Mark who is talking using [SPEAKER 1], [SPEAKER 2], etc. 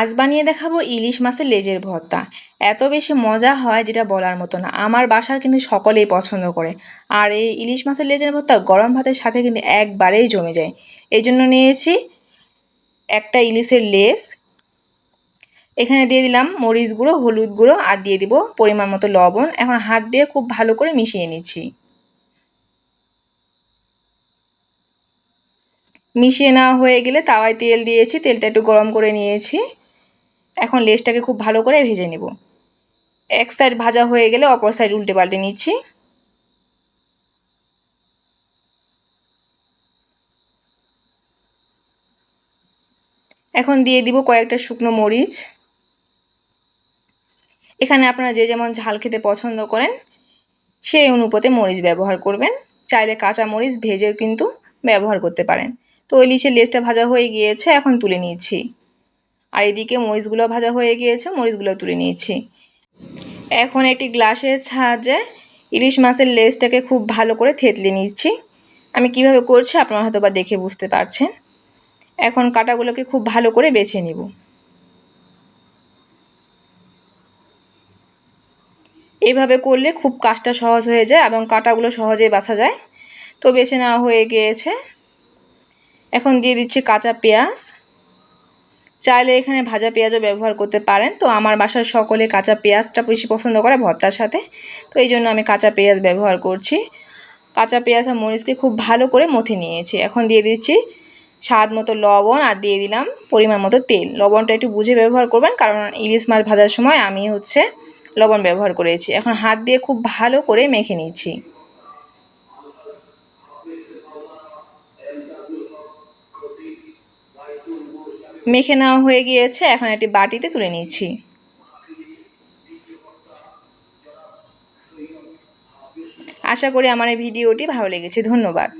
[SPEAKER 1] আজ বানিয়ে দেখাবো ইলিশ মাছের লেজের ভর্তা। এত বেশি মজা হয় যেটা বলার মতো না। আমার বাসার কিন্তু সকলেই পছন্দ করে। আর এই ইলিশ মাছের লেজের ভর্তা গরম ভাতের সাথে কিন্তু একবারেই জমে যায়। এই জন্য নিয়েছি একটা ইলিশের লেজ। এখানে দিয়ে দিলাম মরিচ গুঁড়ো, হলুদ গুঁড়ো আর দিয়ে দিব পরিমাণ মতো লবণ। এখন হাত দিয়ে খুব ভালো করে মিশিয়ে নিচ্ছি। মিশিয়ে নেওয়া হয়ে গেলে তাওয়ায় তেল দিয়েছি। তেলটা একটু গরম করে নিয়েছি। এখন লেসটাকে খুব ভালো করে ভেজে নেব। এক সাইড ভাজা হয়ে গেলে অপর সাইড উল্টে পাল্টে নিচ্ছি। এখন দিয়ে দিব কয়েকটা শুকনো মরিচ। এখানে আপনারা যে যেমন ঝাল খেতে পছন্দ করেন, সেই অনুপাতে মরিচ ব্যবহার করবেন। চাইলে কাঁচা মরিচ ভেজেও কিন্তু ব্যবহার করতে পারেন। তো ইলিশের লেজটা ভাজা হয়ে গিয়েছে, এখন তুলে নিয়েছি আর এদিকে মরিচগুলো ভাজা হয়ে গিয়েছে, মরিচগুলো তুলে নিয়েছি। এখন একটি গ্লাসের সাহায্যে ইলিশ মাছের লেজটাকে খুব ভালো করে থেতলে নিচ্ছি। আমি কীভাবে করছি আপনারা হয়তো বা দেখে বুঝতে পারছেন। এখন কাটাগুলোকে খুব ভালো করে বেছে নিব। এইভাবে করলে খুব কাজটা সহজ হয়ে যায় এবং কাটাগুলো সহজেই বাছা যায়। তো বেছে নেওয়া হয়ে গিয়েছে। এখন দিয়ে দিচ্ছি কাঁচা পেঁয়াজ। চাইলে এখানে ভাজা পেঁয়াজও ব্যবহার করতে পারেন। তো আমার বাসার সকলে কাঁচা পেঁয়াজটা বেশি পছন্দ করে ভর্তার সাথে। তো এই জন্য আমি কাঁচা পেঁয়াজ ব্যবহার করছি। কাঁচা পেঁয়াজ আর মরিচকে খুব ভালো করে মথে নিয়েছি। এখন দিয়ে দিচ্ছি স্বাদ মতো লবণ আর দিয়ে দিলাম পরিমাণ মতো তেল। লবণটা একটু বুঝে ব্যবহার করবেন কারণ ইলিশ মাছ ভাজার সময় আমি হচ্ছে লবণ ব্যবহার করেছি। এখন হাত দিয়ে খুব ভালো করে মেখে নিচ্ছি। মেখে নেওয়া হয়ে গিয়েছে, এখন একটি বাটিতে তুলে নিচ্ছি। আশা করি আমার এই ভিডিওটি ভালো লেগেছে, ধন্যবাদ।